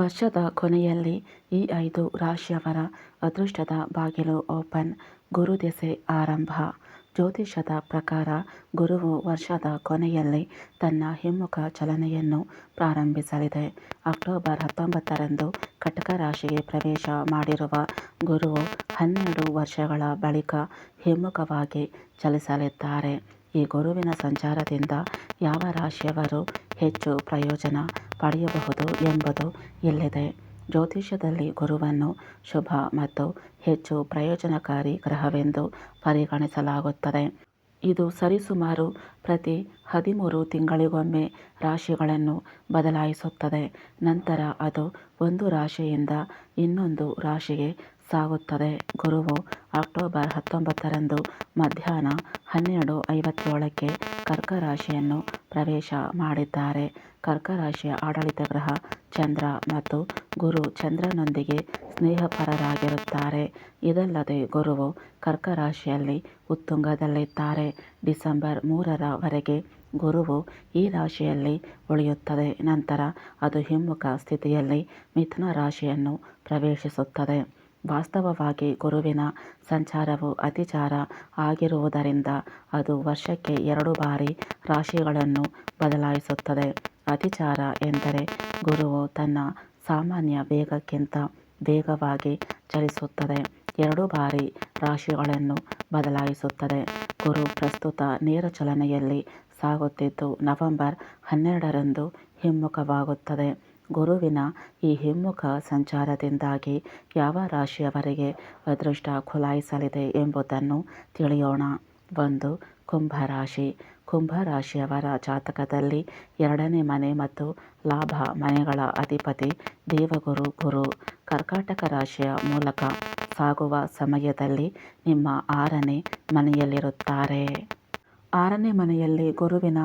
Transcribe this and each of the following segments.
ವರ್ಷದ ಕೊನೆಯಲ್ಲಿ ಈ ಐದು ರಾಶಿಯವರ ಅದೃಷ್ಟದ ಬಾಗಿಲು ಓಪನ್ ಗುರುದೆಸೆ ಆರಂಭ. ಜ್ಯೋತಿಷ್ಯದ ಪ್ರಕಾರ ಗುರುವು ವರ್ಷದ ಕೊನೆಯಲ್ಲಿ ತನ್ನ ಹಿಮ್ಮುಖ ಚಲನೆಯನ್ನು ಪ್ರಾರಂಭಿಸಲಿದೆ. ಅಕ್ಟೋಬರ್ ಹತ್ತೊಂಬತ್ತರಂದು ಕಟಕ ರಾಶಿಗೆ ಪ್ರವೇಶ ಮಾಡಿರುವ ಗುರುವು ಹನ್ನೆರಡು ವರ್ಷಗಳ ಬಳಿಕ ಹಿಮ್ಮುಖವಾಗಿ ಚಲಿಸಲಿದ್ದಾರೆ. ಈ ಗುರುವಿನ ಸಂಚಾರದಿಂದ ಯಾವ ರಾಶಿಯವರು ಹೆಚ್ಚು ಪ್ರಯೋಜನ ಪಡೆಯಬಹುದು ಎಂಬುದು ಇಲ್ಲಿದೆ. ಜ್ಯೋತಿಷ್ಯದಲ್ಲಿ ಗುರುವನ್ನು ಶುಭ ಮತ್ತು ಹೆಚ್ಚು ಪ್ರಯೋಜನಕಾರಿ ಗ್ರಹವೆಂದು ಪರಿಗಣಿಸಲಾಗುತ್ತದೆ. ಇದು ಸರಿಸುಮಾರು ಪ್ರತಿ ಹದಿಮೂರು ತಿಂಗಳಿಗೊಮ್ಮೆ ರಾಶಿಗಳನ್ನು ಬದಲಾಯಿಸುತ್ತದೆ. ನಂತರ ಅದು ಒಂದು ರಾಶಿಯಿಂದ ಇನ್ನೊಂದು ರಾಶಿಗೆ ಸಾಗುತ್ತದೆ. ಗುರುವು ಅಕ್ಟೋಬರ್ ಹತ್ತೊಂಬತ್ತರಂದು ಮಧ್ಯಾಹ್ನ ಹನ್ನೆರಡು ಐವತ್ತೇಳಕ್ಕೆ ಕರ್ಕ ರಾಶಿಯನ್ನು ಪ್ರವೇಶ ಮಾಡಿದ್ದಾರೆ. ಕರ್ಕ ರಾಶಿಯ ಆಡಳಿತ ಗ್ರಹ ಚಂದ್ರ ಮತ್ತು ಗುರು ಚಂದ್ರನೊಂದಿಗೆ ಸ್ನೇಹಪರರಾಗಿರುತ್ತಾರೆ. ಇದಲ್ಲದೆ ಗುರುವು ಕರ್ಕ ರಾಶಿಯಲ್ಲಿ ಉತ್ತುಂಗದಲ್ಲಿದ್ದಾರೆ. ಡಿಸೆಂಬರ್ ಮೂರರವರೆಗೆ ಗುರುವು ಈ ರಾಶಿಯಲ್ಲಿ ಉಳಿಯುತ್ತದೆ. ನಂತರ ಅದು ಹಿಮ್ಮುಖ ಸ್ಥಿತಿಯಲ್ಲಿ ಮಿಥುನ ರಾಶಿಯನ್ನು ಪ್ರವೇಶಿಸುತ್ತದೆ. ವಾಸ್ತವವಾಗಿ ಗುರುವಿನ ಸಂಚಾರವು ಅತಿಚಾರ ಆಗಿರುವುದರಿಂದ ಅದು ವರ್ಷಕ್ಕೆ ಎರಡು ಬಾರಿ ರಾಶಿಗಳನ್ನು ಬದಲಾಯಿಸುತ್ತದೆ. ಅತಿಚಾರ ಎಂದರೆ ಗುರುವು ತನ್ನ ಸಾಮಾನ್ಯ ವೇಗಕ್ಕಿಂತ ವೇಗವಾಗಿ ಚಲಿಸುತ್ತದೆ. ಎರಡು ಬಾರಿ ರಾಶಿಗಳನ್ನು ಬದಲಾಯಿಸುತ್ತದೆ. ಗುರು ಪ್ರಸ್ತುತ ನೇರ ಚಲನೆಯಲ್ಲಿ ಸಾಗುತ್ತಿದ್ದು ನವೆಂಬರ್ ಹನ್ನೆರಡರಂದು ಹಿಮ್ಮುಖವಾಗುತ್ತದೆ. ಗುರುವಿನ ಈ ಹಿಮ್ಮುಖ ಸಂಚಾರದಿಂದಾಗಿ ಯಾವ ರಾಶಿಯವರಿಗೆ ಅದೃಷ್ಟ ಖುಲಾಯಿಸಲಿದೆ ಎಂಬುದನ್ನು ತಿಳಿಯೋಣ. ಒಂದು, ಕುಂಭರಾಶಿ. ಕುಂಭರಾಶಿಯವರ ಜಾತಕದಲ್ಲಿ ಎರಡನೇ ಮನೆ ಮತ್ತು ಲಾಭ ಮನೆಗಳ ಅಧಿಪತಿ ದೇವಗುರು ಗುರು. ಕರ್ಕಾಟಕ ರಾಶಿಯ ಮೂಲಕ ಸಾಗುವ ಸಮಯದಲ್ಲಿ ನಿಮ್ಮ ಆರನೇ ಮನೆಯಲ್ಲಿರುತ್ತಾರೆ. ಆರನೇ ಮನೆಯಲ್ಲಿ ಗುರುವಿನ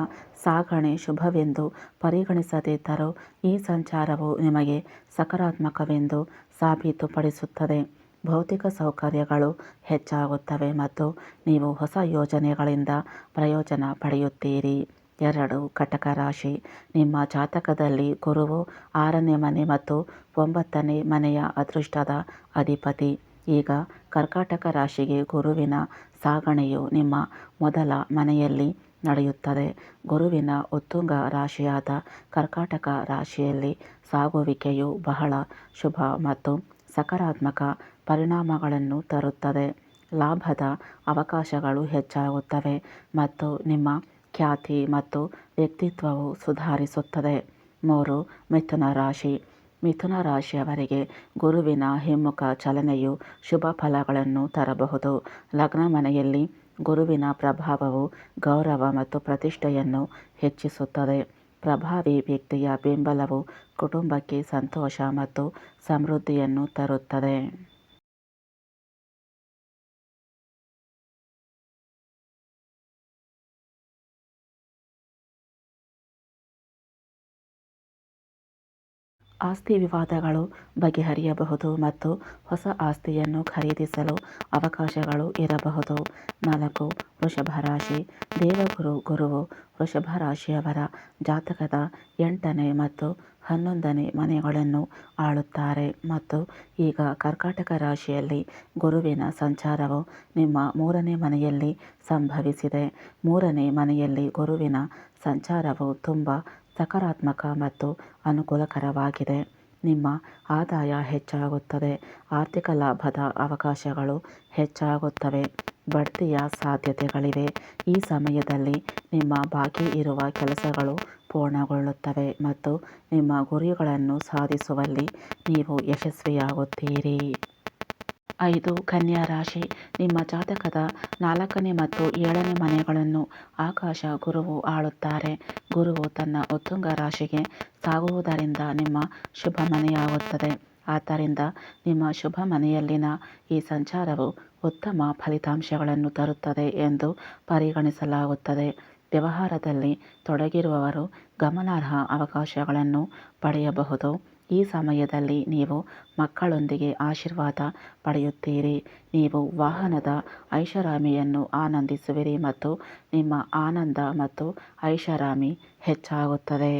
ಸಾಗಣೆ ಶುಭವೆಂದು ಪರಿಗಣಿಸದಿದ್ದರೂ ಈ ಸಂಚಾರವು ನಿಮಗೆ ಸಕಾರಾತ್ಮಕವೆಂದು ಸಾಬೀತುಪಡಿಸುತ್ತದೆ. ಭೌತಿಕ ಸೌಕರ್ಯಗಳು ಹೆಚ್ಚಾಗುತ್ತವೆ ಮತ್ತು ನೀವು ಹೊಸ ಯೋಜನೆಗಳಿಂದ ಪ್ರಯೋಜನ ಪಡೆಯುತ್ತೀರಿ. ಎರಡು ಕಟಕ ರಾಶಿ. ನಿಮ್ಮ ಜಾತಕದಲ್ಲಿ ಗುರುವು ಆರನೇ ಮನೆ ಮತ್ತು ಒಂಬತ್ತನೇ ಮನೆಯ ಅದೃಷ್ಟದ ಅಧಿಪತಿ. ಈಗ ಕರ್ಕಾಟಕ ರಾಶಿಗೆ ಗುರುವಿನ ಸಾಗಣೆಯು ನಿಮ್ಮ ಮೊದಲ ಮನೆಯಲ್ಲಿ ನಡೆಯುತ್ತದೆ. ಗುರುವಿನ ಉತ್ತುಂಗ ರಾಶಿಯಾದ ಕರ್ಕಾಟಕ ರಾಶಿಯಲ್ಲಿ ಸಾಗುವಿಕೆಯು ಬಹಳ ಶುಭ ಮತ್ತು ಸಕಾರಾತ್ಮಕ ಪರಿಣಾಮಗಳನ್ನು ತರುತ್ತದೆ. ಲಾಭದ ಅವಕಾಶಗಳು ಹೆಚ್ಚಾಗುತ್ತವೆ ಮತ್ತು ನಿಮ್ಮ ಖ್ಯಾತಿ ಮತ್ತು ವ್ಯಕ್ತಿತ್ವವು ಸುಧಾರಿಸುತ್ತದೆ. ಮೂರು, ಮಿಥುನ ರಾಶಿ. ಮಿಥುನ ರಾಶಿಯವರಿಗೆ ಗುರುವಿನ ಹಿಮ್ಮುಖ ಚಲನೆಯು ಶುಭ ಫಲಗಳನ್ನು ತರಬಹುದು. ಲಗ್ನ ಮನೆಯಲ್ಲಿ ಗುರುವಿನ ಪ್ರಭಾವವು ಗೌರವ ಮತ್ತು ಪ್ರತಿಷ್ಠೆಯನ್ನು ಹೆಚ್ಚಿಸುತ್ತದೆ. ಪ್ರಭಾವಿ ವ್ಯಕ್ತಿಯ ಬೆಂಬಲವು ಕುಟುಂಬಕ್ಕೆ ಸಂತೋಷ ಮತ್ತು ಸಮೃದ್ಧಿಯನ್ನು ತರುತ್ತದೆ. ಆಸ್ತಿ ವಿವಾದಗಳು ಬಗೆಹರಿಯಬಹುದು ಮತ್ತು ಹೊಸ ಆಸ್ತಿಯನ್ನು ಖರೀದಿಸಲು ಅವಕಾಶಗಳು ಇರಬಹುದು. ನಾಲ್ಕು, ವೃಷಭ ರಾಶಿ. ದೇವಗುರು ಗುರುವು ವೃಷಭ ರಾಶಿಯವರ ಜಾತಕದ ಎಂಟನೇ ಮತ್ತು ಹನ್ನೊಂದನೇ ಮನೆಗಳನ್ನು ಆಳುತ್ತಾರೆ. ಮತ್ತು ಈಗ ಕರ್ಕಾಟಕ ರಾಶಿಯಲ್ಲಿ ಗುರುವಿನ ಸಂಚಾರವು ನಿಮ್ಮ ಮೂರನೇ ಮನೆಯಲ್ಲಿ ಸಂಭವಿಸಿದೆ. ಮೂರನೇ ಮನೆಯಲ್ಲಿ ಗುರುವಿನ ಸಂಚಾರವು ತುಂಬ ಸಕಾರಾತ್ಮಕ ಮತ್ತು ಅನುಕೂಲಕರವಾಗಿದೆ. ನಿಮ್ಮ ಆದಾಯ ಹೆಚ್ಚಾಗುತ್ತದೆ. ಆರ್ಥಿಕ ಲಾಭದ ಅವಕಾಶಗಳು ಹೆಚ್ಚಾಗುತ್ತವೆ. ಬಡ್ತಿಯ ಸಾಧ್ಯತೆಗಳಿವೆ. ಈ ಸಮಯದಲ್ಲಿ ನಿಮ್ಮ ಬಾಕಿ ಇರುವ ಕೆಲಸಗಳು ಪೂರ್ಣಗೊಳ್ಳುತ್ತವೆ ಮತ್ತು ನಿಮ್ಮ ಗುರಿಗಳನ್ನು ಸಾಧಿಸುವಲ್ಲಿ ನೀವು ಯಶಸ್ವಿಯಾಗುತ್ತೀರಿ. ಐದು ಕನ್ಯಾ ರಾಶಿ. ನಿಮ್ಮ ಜಾತಕದ ನಾಲ್ಕನೇ ಮತ್ತು ಏಳನೇ ಮನೆಗಳನ್ನು ಆಕಾಶ ಗುರುವು ಆಳುತ್ತಾರೆ. ಗುರುವು ತನ್ನ ಉತ್ತುಂಗ ರಾಶಿಗೆ ಸಾಗುವುದರಿಂದ ನಿಮ್ಮ ಶುಭ ಮನೆಯಾಗುತ್ತದೆ. ಆದ್ದರಿಂದ ನಿಮ್ಮ ಶುಭ ಮನೆಯಲ್ಲಿನ ಈ ಸಂಚಾರವು ಉತ್ತಮ ಫಲಿತಾಂಶಗಳನ್ನು ತರುತ್ತದೆ ಎಂದು ಪರಿಗಣಿಸಲಾಗುತ್ತದೆ. ವ್ಯವಹಾರದಲ್ಲಿ ತೊಡಗಿರುವವರು ಗಮನಾರ್ಹ ಅವಕಾಶಗಳನ್ನು ಪಡೆಯಬಹುದು. ಈ ಸಮಯದಲ್ಲಿ ನೀವು ಮಕ್ಕಳೊಂದಿಗೆ ಆಶೀರ್ವಾದ ಪಡೆಯುತ್ತೀರಿ. ನೀವು ವಾಹನದ ಐಷಾರಾಮಿಯನ್ನು ಆನಂದಿಸುವಿರಿ ಮತ್ತು ನಿಮ್ಮ ಆನಂದ ಮತ್ತು ಐಷಾರಾಮಿ ಹೆಚ್ಚಾಗುತ್ತದೆ.